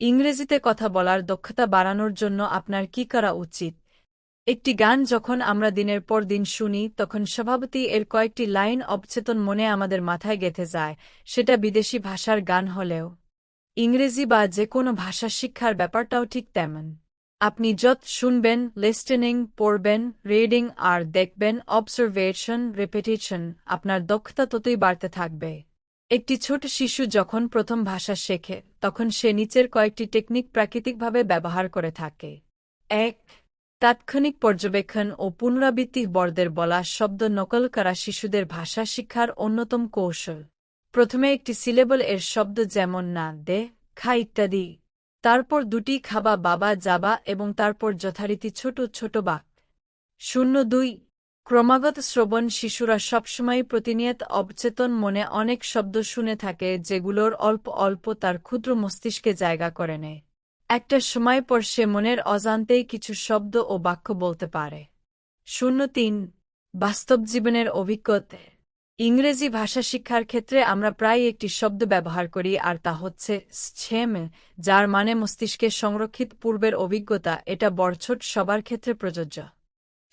ইংরেজিতে কথা বলার দক্ষতা বাড়ানোর জন্য আপনার কি করা উচিত? একটি গান যখন আমরা দিনের পর দিন শুনি, তখন স্বভাবতই এর কয়েকটি লাইন অবচেতন মনে আমাদের মাথায় গেঁথে যায়, সেটা বিদেশি ভাষার গান হলেও। ইংরেজি বা যে কোনো ভাষা শিক্ষার ব্যাপারটাও ঠিক তেমন। আপনি যত শুনবেন লিস্টেনিং পড়বেন রিডিং আর দেখবেন অবজারভেশন রেপিটেশন আপনার দক্ষতা ততই বাড়তে থাকবে। একটি ছোট শিশু যখন প্রথম ভাষা শেখে, তখন সে নিচের কয়েকটি টেকনিক প্রাকৃতিকভাবে ব্যবহার করে থাকে। এক, তাৎক্ষণিক পর্যবেক্ষণ ও পুনরাবৃত্তি বর্দের বলা শব্দ নকল করা শিশুদের ভাষা শিক্ষার অন্যতম কৌশল। প্রথমে একটি সিলেবল এর শব্দ যেমন না, দে, খা ইত্যাদি। তারপর দুটি খাবা, বাবা, যাবা এবং তারপর যথারীতি ছোট ছোট বাক। শূন্য দুই ক্রমাগত শ্রবণ শিশুরা সবসময় প্রতিনিয়ত অবচেতন মনে অনেক শব্দ শুনে থাকে যেগুলোর অল্প অল্প তার ক্ষুদ্র মস্তিষ্কে জায়গা করে নেয়। একটা সময় পর সে মনের অজান্তেই কিছু শব্দ ও বাক্য বলতে পারে। শূন্য তিন, বাস্তব জীবনের অভিজ্ঞতা। ইংরেজি ভাষা শিক্ষার ক্ষেত্রে আমরা প্রায় একটি শব্দ ব্যবহার করি আর তা হচ্ছে ছেম যার মানে মস্তিষ্কে সংরক্ষিত পূর্বের অভিজ্ঞতা। এটা বড়ছোট সবার ক্ষেত্রে প্রযোজ্য।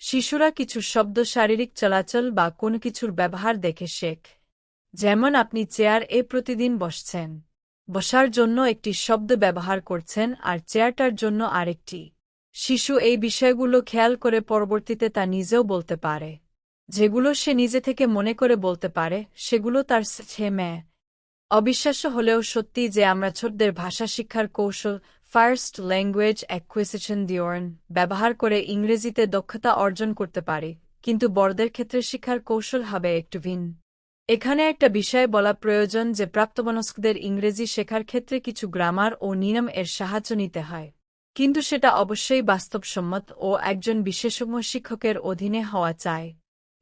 শিশুরা কিছু শব্দ শারীরিক চলাচল বা কোনো কিছুর ব্যবহার দেখে শেখ। যেমন আপনি চেয়ার এ প্রতিদিন বসছেন। বসার জন্য একটি শব্দ ব্যবহার করছেন আর চেয়ারটার জন্য আরেকটি। শিশু এই বিষয়গুলো খেয়াল করে পরবর্তীতে তা নিজেও বলতে পারে। যেগুলো সে নিজে থেকে মনে করে বলতে পারে, সেগুলো তার ছেমে অবিশ্বাস্য হলেও সত্যি যে আমরা ছোটদের ভাষা শিক্ষার কৌশল ফার্স্ট ল্যাঙ্গুয়েজ অ্যাকুইসিশন দিওর্ন ব্যবহার করে ইংরেজিতে দক্ষতা অর্জন করতে পারি, কিন্তু বড়দের ক্ষেত্রে শিক্ষার কৌশল হবে একটু ভিন এখানে একটা বিষয় বলা প্রয়োজন যে প্রাপ্তবয়স্কদের ইংরেজি শেখার ক্ষেত্রে কিছু গ্রামার ও নিয়ম এর সাহায্য নিতে হয়। কিন্তু সেটা অবশ্যই বাস্তবসম্মত ও একজন বিশেষজ্ঞ শিক্ষকের অধীনে হওয়া চায়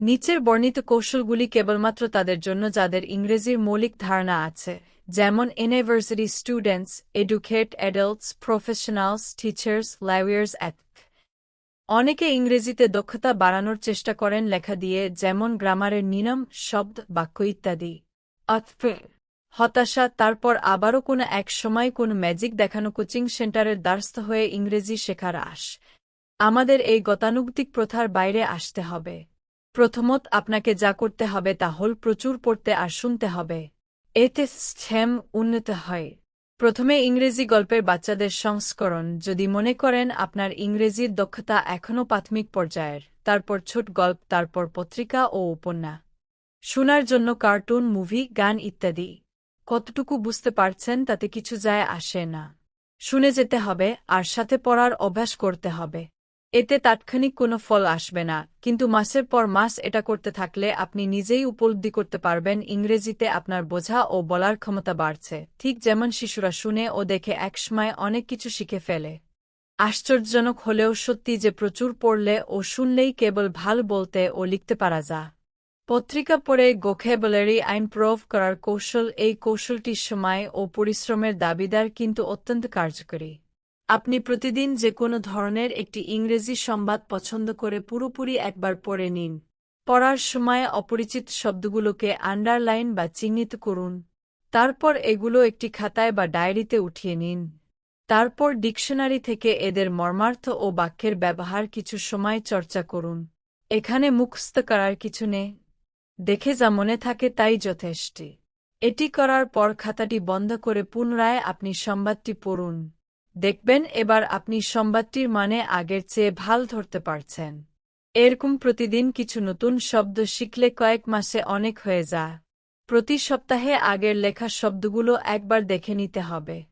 নিচের বর্ণিত কৌশলগুলি কেবলমাত্র তাদের জন্য যাদের ইংরেজির মৌলিক ধারণা আছে। যেমন university students educate adults professionals teachers lawyers at অনেকে ইংরেজিতে দক্ষতা বাড়ানোর চেষ্টা করেন লেখা দিয়ে, যেমন গ্রামারের নিয়ম শব্দ, বাক্য ইত্যাদি। হতাশা, তারপর আবারও কোনো এক সময় কোনো ম্যাজিক দেখানো কোচিং সেন্টারের দ্বারস্থ হয়ে ইংরেজি শেখার আস আমাদের এই গতানুগতিক প্রথার বাইরে আসতে হবে। প্রথমত আপনাকে যা করতে হবে তা হল প্রচুর পড়তে আর শুনতে হবে। এতে স্টেম উন্নত হয়। প্রথমে ইংরেজি গল্পের বাচ্চাদের সংস্করণ, যদি মনে করেন আপনার ইংরেজির দক্ষতা এখনও প্রাথমিক পর্যায়ের, তারপর ছোট গল্প, তারপর পত্রিকা ও উপন্যাস। শোনার জন্য কার্টুন, মুভি, গান ইত্যাদি। কতটুকু বুঝতে পারছেন তাতে কিছু যায় আসে না। শুনে যেতে হবে, আর সাথে পড়ার অভ্যাস করতে হবে। এতে তাৎক্ষণিক কোনো ফল আসবে না, কিন্তু মাসের পর মাস এটা করতে থাকলে আপনি নিজেই উপলব্ধি করতে পারবেন ইংরেজিতে আপনার বোঝা ও বলার ক্ষমতা বাড়ছে। ঠিক যেমন শিশুরা শুনে ও দেখে একসময় অনেক কিছু শিখে ফেলে। আশ্চর্যজনক হলেও সত্যি যে প্রচুর পড়লে ও শুনলেই কেবল ভালো বলতে ও লিখতে পারা যা। পত্রিকা পড়ে গোখেবলারি আইন প্রভ করার কৌশল এই কৌশলটির সময় ও পরিশ্রমের দাবিদার কিন্তু অত্যন্ত কার্যকরী। আপনি প্রতিদিন যে কোনো ধরনের একটি ইংরেজি সংবাদ পছন্দ করে পুরোপুরি একবার পড়ে নিন। পড়ার সময় অপরিচিত শব্দগুলোকে আন্ডারলাইন বা চিহ্নিত করুন। তারপর এগুলো একটি খাতায় বা ডায়েরিতে উঠিয়ে নিন। তারপর ডিকশনারি থেকে এদের মর্মার্থ ও বাক্যের ব্যবহার কিছু সময় চর্চা করুন। এখানে মুখস্থ করার কিছু নেই। দেখে যা মনে থাকে তাই যথেষ্ট। এটি করার পর খাতাটি বন্ধ করে পুনরায় আপনি সংবাদটি পড়ুন। দেখবেন এবার আপনি সংবাদটির মানে আগের চেয়ে ভালো ধরতে পারছেন। এরকম প্রতিদিন কিছু নতুন শব্দ শিখলে কয়েক মাসে অনেক হয়ে যা প্রতি সপ্তাহে আগের লেখা শব্দগুলো একবার দেখে নিতে হবে।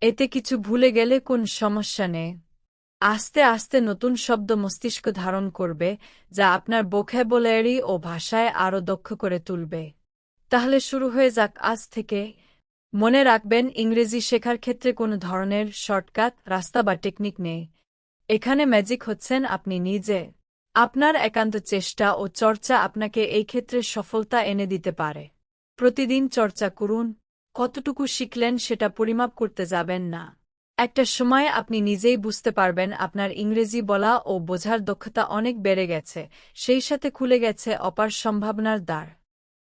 এতে কিছু ভুলে গেলে কোন সমস্যা নেই। আস্তে আস্তে নতুন শব্দ মস্তিষ্ক ধারণ করবে, যা আপনার বোখ্যাবোলারি ও ভাষায় আরও দক্ষ করে তুলবে। তাহলে শুরু হয়ে যাক আজ থেকে। মনে রাখবেন, ইংরেজি শেখার ক্ষেত্রে কোনো ধরনের শর্টকাট, রাস্তা বা টেকনিক নেই। এখানে ম্যাজিক হচ্ছেন আপনি নিজে। আপনার একান্ত চেষ্টা ও চর্চা আপনাকে এই ক্ষেত্রে সফলতা এনে দিতে পারে। প্রতিদিন চর্চা করুন। কতটুকু শিখলেন সেটা পরিমাপ করতে যাবেন না। একটা সময় আপনি নিজেই বুঝতে পারবেন আপনার ইংরেজি বলা ও বোঝার দক্ষতা অনেক বেড়ে গেছে, সেই সাথে খুলে গেছে অপার সম্ভাবনার দ্বার।